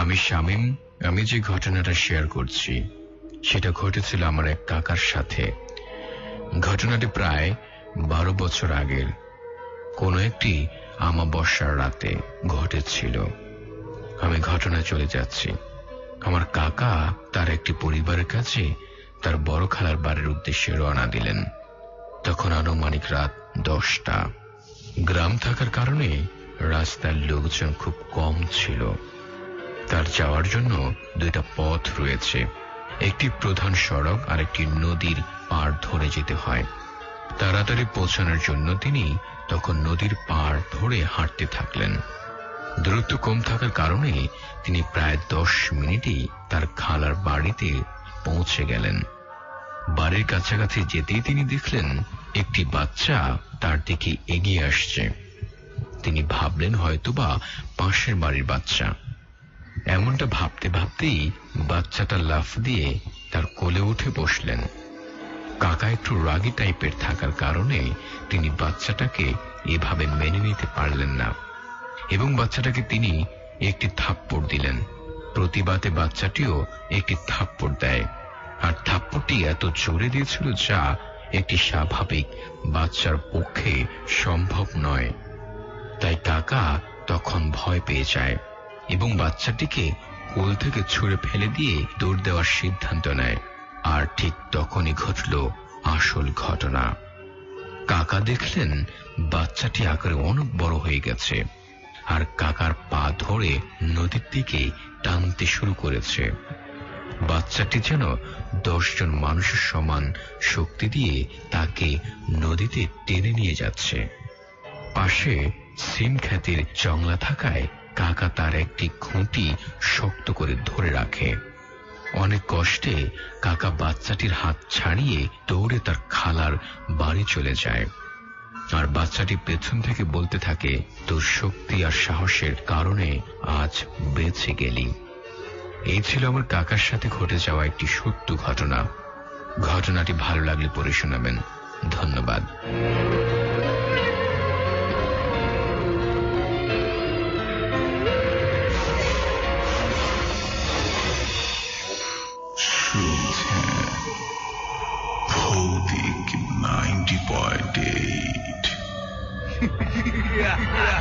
আমি শামীম, আমি যে ঘটনাটা শেয়ার করছি, সেটা ঘটেছিল আমার এক কাকার সাথে। ঘটনাটি প্রায় বারো বছর আগের। কোনো একটি আমাবস্যার রাতে ঘটেছিল। আমি ঘটনা চলে যাচ্ছি। আমার কাকা তার একটি পরিবারের কাছে তার বড় খালার বাড়ির উদ্দেশ্যে রওনা দিলেন। তখন আনুমানিক রাত দশটা। গ্রাম থাকার কারণে রাস্তার লোকজন খুব কম ছিল। তার যাওয়ার জন্য দুইটা পথ রয়েছে। একটি প্রধান সড়ক আর একটি নদীর পার ধরে যেতে হয়। তাড়াতাড়ি পৌঁছানোর জন্য তিনি তখন নদীর পার ধরে হাঁটতে থাকলেন। দূরত্ব কম থাকার কারণে তিনি প্রায় দশ মিনিটেই তার খালার বাড়িতে পৌঁছে গেলেন। বাড়ির কাছাকাছি যেতেই তিনি দেখলেন একটি বাচ্চা তার দিকে এগিয়ে আসছে। তিনি ভাবলেন হয়তোবা পাশের বাড়ির বাচ্চা। এমনটা ভাবতে ভাবতেই বাচ্চাটা লাফ দিয়ে তার কোলে উঠে বসলেন। কাকা একটু রাগি টাইপের থাকার কারণে তিনি বাচ্চাটাকে এভাবে মেনে নিতে পারলেন না এবং বাচ্চাটাকে তিনি একটি থাপ্পড় দিলেন। প্রতিবাদে বাচ্চাটিও একটি থাপ্পড় দেয়। আর থাপ্পড়টি এত জোরে দিয়েছিল যা একটি স্বাভাবিক বাচ্চার পক্ষে সম্ভব নয়। তাই কাকা তখন ভয় পেয়ে যায়। এবং বাচ্চাটিকে কোল থেকে ছুঁড়ে ফেলে দিয়ে দৌড় দেওয়ার সিদ্ধান্ত নেয়। আর ঠিক তখনই ঘটল আসল ঘটনা। কাকা দেখলেন বাচ্চাটি আকারে অনেক বড় হয়ে গেছে আর কাকার পা ধরে নদীর দিকে টানতে শুরু করেছে। বাচ্চাটি যেন দশজন মানুষের সমান শক্তি দিয়ে তাকে নদীতে টেনে নিয়ে যাচ্ছে। পাশে সিম খ্যাতির জংলা থাকায় কাকা তার একটি খুঁটি শক্ত করে ধরে রাখে। অনেক কষ্টে কাকা বাচ্চাটির হাত ছাড়িয়ে দৌড়ে তার খালার বাড়ি চলে যায়। আর বাচ্চাটি পেছন থেকে বলতে থাকে, তোর শক্তি আর সাহসের কারণে আজ বেঁচে গেলি। এই ছিল আমার কাকার সাথে ঘটে যাওয়া একটি সত্য ঘটনা। ঘটনাটি ভালো লাগলে পড়ে শোনাবেন। ধন্যবাদ। 90.8.